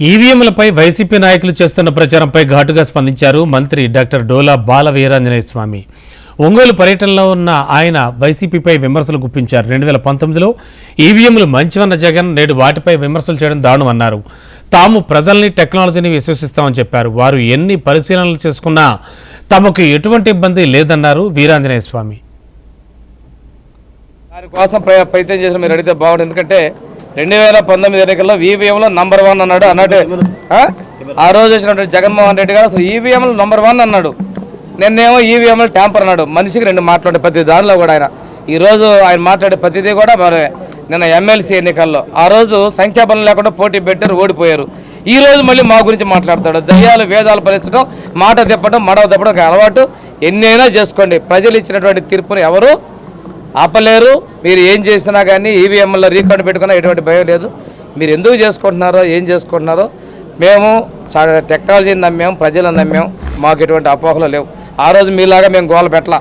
ఈవీఎంలపై YCP నాయకులు చేస్తున్న ప్రచారంపై ఘాటుగా స్పందించారు మంత్రి డాక్టర్ డోలా బాల వీరాంజనేయ స్వామి. ఒంగోలు పర్యటనలో ఉన్న ఆయన వైసీపీపై విమర్శలు గుప్పించారు. రెండు వేల పంతొమ్మిదిలో ఈవీఎంలు మంచివన్న జగన్ నేడు వాటిపై విమర్శలు చేయడం దారుణమన్నారు తాము ప్రజల్ని టెక్నాలజీని విశ్వసిస్తామని చెప్పారు. వారు ఎన్ని పరిశీలనలు చేసుకున్నా తమకు ఎటువంటి ఇబ్బంది లేదన్నారు వీరాంజనేయ స్వామి. దానికోసం ప్ర- ప్రయత్నం చేసిన మీరు అడిగితే బాగుంటుంది ఎందుకంటే రెండు వేల పంతొమ్మిది ఎన్నికల్లో ఈవీఎంలో నంబర్ వన్ అన్నాడు. అన్నట్టు ఆ? రోజు వచ్చినటువంటి జగన్మోహన్ రెడ్డి గారు అసలు ఈవీఎంలు నంబర్ వన్ అన్నాడు. నిన్నేమో ఈవీఎంలు ట్యాంపర్ అన్నాడు. మనిషికి రెండు మాట్లాడే ప్రతి దానిలో కూడా ఆయన. ఈ రోజు ఆయన మాట్లాడే ప్రతిదీ కూడా మరి నిన్న ఎమ్మెల్సీ ఎన్నికల్లో. ఆ రోజు సంఖ్యాబలం లేకుండా పోటీ పెట్టారు ఓడిపోయారు. ఈ రోజు మళ్ళీ మా గురించి మాట్లాడతాడు. దయ్యాలు వేదాలు పలించడం మాట తిప్పడం మడవ తిప్పడం అలవాటు. ఎన్నైనా చేసుకోండి. ప్రజలు ఇచ్చినటువంటి తీర్పును ఎవరు ఆపలేరు. మీరు ఏం చేసినా కానీ ఈవీఎంలో రీకౌంట్ పెట్టుకున్నా ఎటువంటి భయం లేదు. మీరు ఎందుకు చేసుకుంటున్నారో ఏం చేసుకుంటున్నారో మేము టెక్నాలజీని నమ్మాం ప్రజలను నమ్మాం. మాకు ఎటువంటి అపోహలు లేవు. ఆ రోజు మీలాగా మేము గోల పెట్టలా.